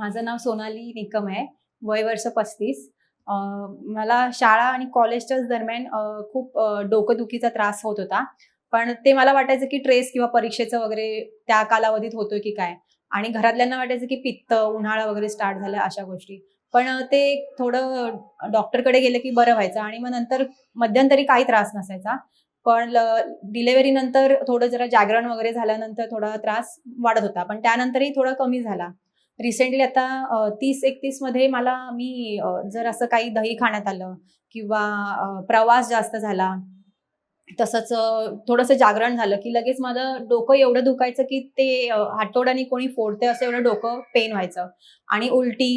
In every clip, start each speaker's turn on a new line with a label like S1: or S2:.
S1: माझं नाव सोनाली निकम आहे. वय वर्ष पस्तीस. मला शाळा आणि कॉलेजच्याच दरम्यान खूप डोकंदुखीचा त्रास होत होता. पण ते मला वाटायचं की ट्रेस किंवा परीक्षेचं वगैरे त्या कालावधीत होतोय की काय? आणि घरातल्यांना वाटायचं की पित्त उन्हाळा वगैरे स्टार्ट झाला अशा गोष्टी. पण ते थोडं डॉक्टरकडे गेलं की बरं व्हायचं आणि मग नंतर मध्यंतरी काही त्रास नसायचा. पण डिलेव्हरी नंतर थोडं जरा जागरण वगैरे झाल्यानंतर थोडा त्रास वाढत होता. पण त्यानंतरही थोडा कमी झाला. रिसेंटली आता तीस एकतीसमध्ये मला मी जर असं काही दही खाण्यात आलं किंवा प्रवास जास्त झाला तसंच थोडंसं जागरण झालं की लगेच माझं डोकं एवढं दुखायचं की ते अ, हातोड्याने कोणी फोडते असं एवढं डोकं पेन व्हायचं. आणि उलटी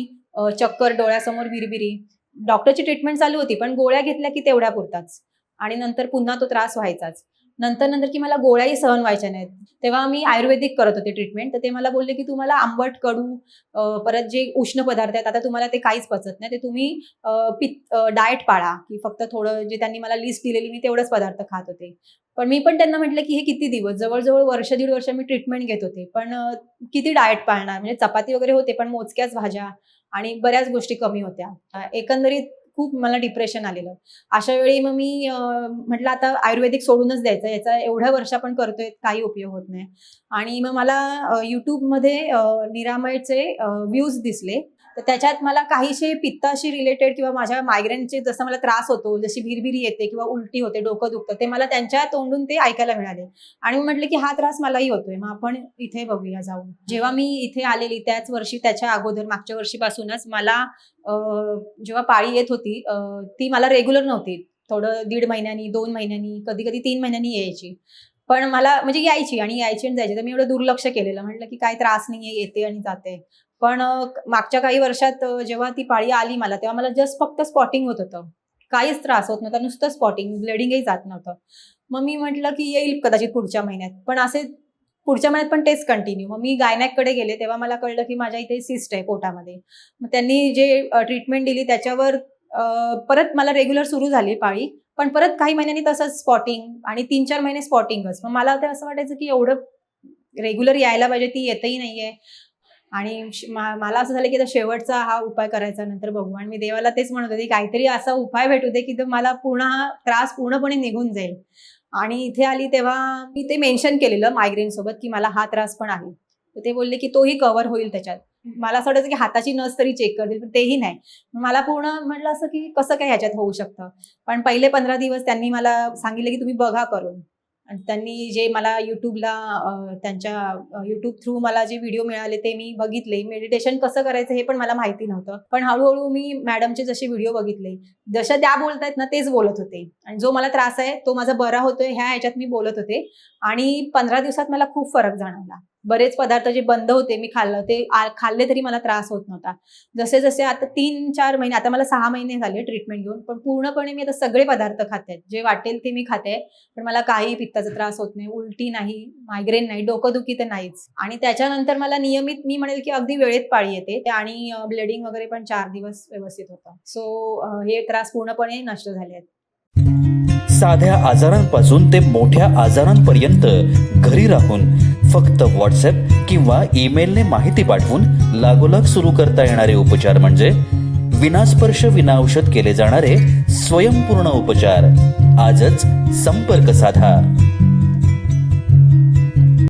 S1: चक्कर डोळ्यासमोर विरबिरी डॉक्टरची ट्रीटमेंट चालू होती पण गोळ्या घेतल्या की तेवढ्या पुरताच. आणि नंतर पुन्हा तो त्रास व्हायचाच. नंतर नंतर की मला गोळ्याही सहन व्हायच्या नाहीत. तेव्हा मी आयुर्वेदिक करत होते ट्रीटमेंट तर ते मला बोलले की तुम्हाला आंबट कडू परत जे उष्ण पदार्थ आहेत आता तुम्हाला ते काहीच पचत नाही. ते तुम्ही पित डाएट पाळा. की फक्त थोडं जे त्यांनी मला लिस्ट दिलेली मी तेवढंच पदार्थ खात होते. पण मी पण त्यांना म्हटलं की हे किती दिवस? जवळजवळ वर्ष दीड वर्ष मी ट्रीटमेंट घेत होते. पण किती डाएट पाळणार? म्हणजे चपाती वगैरे होते पण मोजक्याच भाज्या आणि बऱ्याच गोष्टी कमी होत्या. एकंदरीत खूप मला डिप्रेशन आलेलं. अशा वेळी मग मी म्हटलं आता आयुर्वेदिक सोडूनच द्यायचं याचा एवढ्या वर्ष आपण करतोय काही उपयोग होत नाही. आणि मग मला अ, युट्यूबमध्ये निरामयचे व्ह्यूज दिसले. तर त्याच्यात मला काहीशे पित्ताशी रिलेटेड किंवा माझ्या मायग्रेनचे जसं मला त्रास होतो जशी भिरभिरी येते किंवा उलटी होते डोकं दुखतं ते मला त्यांच्या तोंडून ते ऐकायला मिळाले. आणि मी म्हटलं की हा त्रास मलाही होतोय मग आपण इथे बघूया जाऊन. जेव्हा मी इथे आलेली त्याच वर्षी त्याच्या अगोदर मागच्या वर्षीपासूनच मला जेव्हा पाळी येत होती ती मला रेग्युलर नव्हती. थोडं दीड महिन्यांनी दोन महिन्यांनी कधी कधी तीन महिन्यांनी यायची. पण मला म्हणजे यायची आणि यायची आणि जायची. तर मी एवढं दुर्लक्ष केलेलं. म्हटलं की काय त्रास नाहीये येते आणि जाते. पण मागच्या काही वर्षात जेव्हा ती पाळी आली मला तेव्हा मला जस्ट फक्त स्पॉटिंग होत होतं. काहीच त्रास होत नव्हता. नुसतं स्पॉटिंग ब्लडिंगही जात नव्हतं. मग मी म्हटलं की येईल कदाचित पुढच्या महिन्यात. पण असे पुढच्या महिन्यात पण तेच कंटिन्यू मग मी गायनॅककडे गेले तेव्हा मला कळलं की माझ्या इथे सिस्ट आहे पोटामध्ये. मग त्यांनी जे ट्रीटमेंट दिली त्याच्यावर परत मला रेग्युलर सुरू झाली पाळी. पण परत काही महिन्यांनी तसंच स्पॉटिंग आणि तीन चार महिने स्पॉटिंगच मग मला ते असं वाटायचं की एवढं रेग्युलर यायला पाहिजे ती येतही नाहीये. आणि मला असं झालं की आता शेवटचा हा उपाय करायचा नंतर बघू. आणि मी देवाला तेच म्हणत होते की काहीतरी असा उपाय भेटू दे की मला पूर्ण हा त्रास पूर्णपणे निघून जाईल. आणि इथे आली तेव्हा मी ते मेन्शन केलेलं मायग्रेन सोबत की मला हा त्रास पण आहे. तर ते बोलले की तोही कव्हर होईल त्याच्यात. मला असं वाटायचं की हाताची नस तरी चेक करतील पण तेही नाही. मला पूर्ण म्हटलं असं की कसं काय ह्याच्यात होऊ शकतं? पण पहिले पंधरा दिवस त्यांनी मला सांगितलं की तुम्ही बघा करून. आणि त्यांनी जे मला युट्यूबला त्यांच्या युट्यूब थ्रू मला जे व्हिडिओ मिळाले ते मी बघितले. मेडिटेशन कसं करायचं हे पण मला माहिती नव्हतं. पण हळूहळू मी मॅडमचे जसे व्हिडिओ बघितले जशा त्या बोलतायत ना तेच बोलत होते. आणि जो मला त्रास आहे तो माझा बरा होतोय ह्या ह्याच्यात मी बोलत होते. आणि पंधरा दिवसात मला खूप फरक जाणवला. बरेच पदार्थ जे बंद होते मी खाल्लं. ते खाल्ले तरी मला त्रास होत नव्हता. जसे जसे आता तीन चार महिने आता मला सहा महिने झाले ट्रीटमेंट घेऊन पण पूर्णपणे मी आता सगळे पदार्थ खाते. जे वाटेल ते मी खाते पण मला काही पित्ताचा त्रास होत नाही उलटी नाही मायग्रेन नाही डोकंदुखी तर नाहीच. आणि त्याच्यानंतर मला नियमित मी म्हणेल की अगदी वेळेत पाळी येते. आणि ब्लिडिंग वगैरे पण चार दिवस व्यवस्थित होतं. सो हे त्रास पूर्णपणे नष्ट झाले आहेत.
S2: साध्या आजारांपासून ते मोठ्या आजारांपर्यंत घरी राहून फक्त व्हॉट्सअप किंवा ईमेलने माहिती पाठवून लागोलाग सुरू करता येणारे उपचार म्हणजे विनास्पर्श विनाऔषध केले जाणारे स्वयंपूर्ण उपचार. आजच संपर्क साधा.